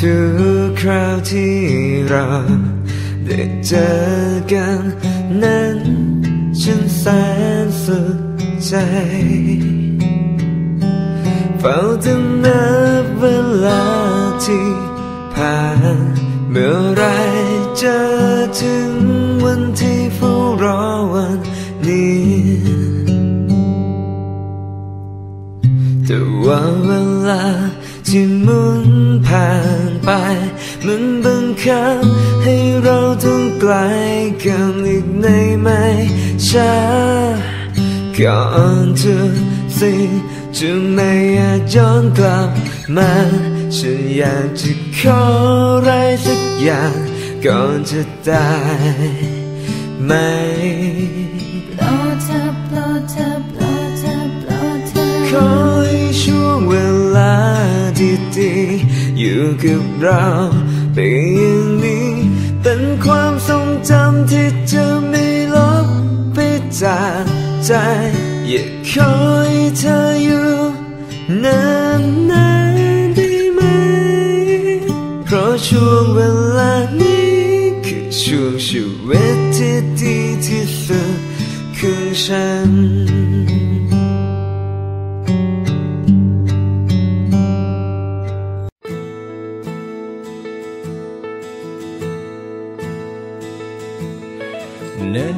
ทุกคราวที่เราได้เจอกันนั้นฉันแสนสุขใจเฝ้าจะนับเวลาที่ผ่านเมื่อไรจะถึงวันที่เฝ้ารอวันนี้ แต่ว่าเวลาที่หมุนผ่านไปมันบังคับให้เราต้องไกลกันอีกในไม่ช้าก่อนทุกสิ่งจะไม่อาจย้อนกลับมาฉันอยากจะขออะไรสักอย่างก่อนจะตายไหมโปรดเธอโปรดเธอโปรดเธอโปรดเธอ ช่วงเวลาดีๆอยู่กับเราไปอย่างนี้ เป็นความทรงจำที่จะไม่ลบไปจากใจ อยากขอให้เธออยู่นานๆได้ไหม เพราะช่วงเวลานี้คือช่วงชีวิตที่ดีที่สุดของฉัน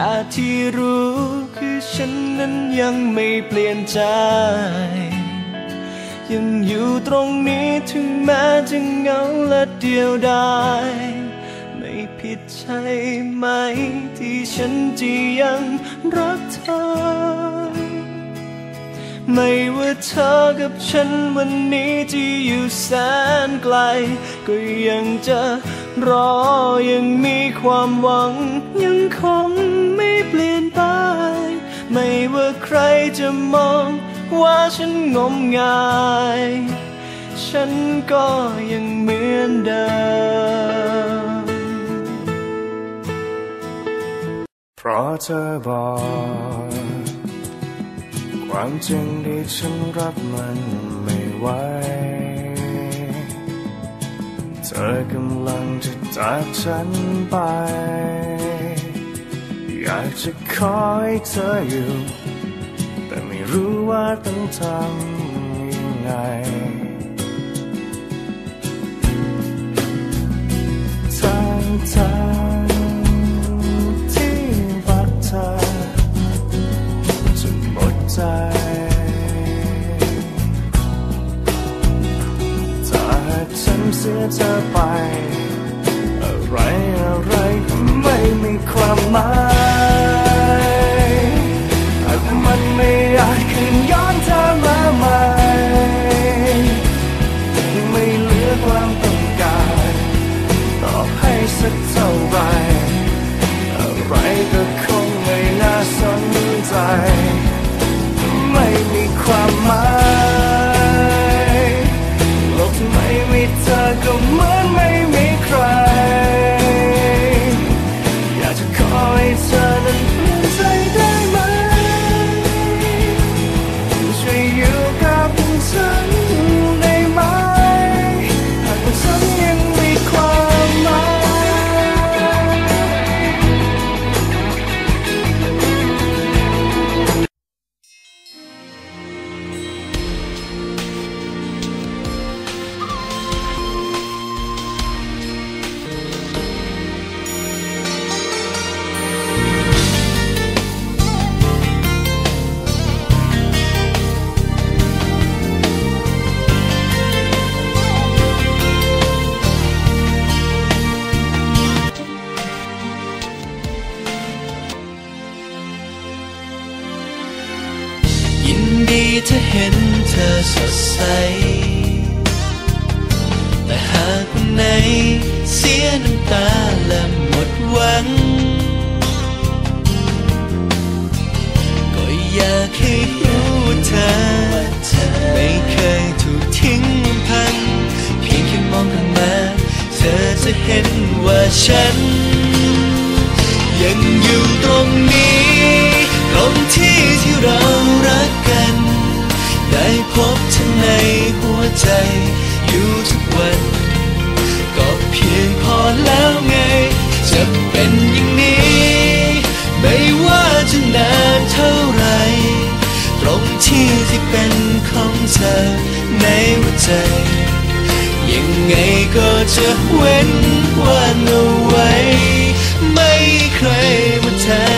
แต่ที่รู้คือฉันนั้นยังไม่เปลี่ยนใจ ยังอยู่ตรงนี้ถึงแม้จะเหงาและเดียวดายไม่ผิดใช่ไหม ที่ฉันจะยังรักเธอ ไม่ว่าเธอกับฉันวันนี้ที่อยู่แสนไกล ก็ยังจะรอยังมีความหวังยังคง ไม่ว่าใครจะมองว่าฉันงมงาย ฉันก็ยังเหมือนเดิม เพราะเธอบอก ความจริงที่ฉันรับมันไม่ไหว เธอกำลังจะจากฉันไป อยากจะขอให้เธออยู่ แต่ไม่รู้ว่าต้องทำยังไงทั้งทางที่รักเธอจนหมดใจ ถ้าหากฉันเสียเธอไป อะไรอะไรก็ไม่มีความหมาย ช่ ถ้าเห็นเธอสดใส แต่หากในเสียน้ำตาและหมดหวัง ก็อยากให้รู้เธอ ไม่เคยถูกทิ้งพัน เพียงแค่มองกลับมา เธอจะเห็นว่าฉัน ในหัวใจ อยู่ทุกวัน ก็เพียงพอแล้วไง จะเป็นอย่างนี้ ไม่ว่าจะนานเท่าไร ตรงที่ที่เป็นของเธอในหัวใจ ยังไงก็จะเว้นว่างเอาไว้ ไม่ใครมาแทน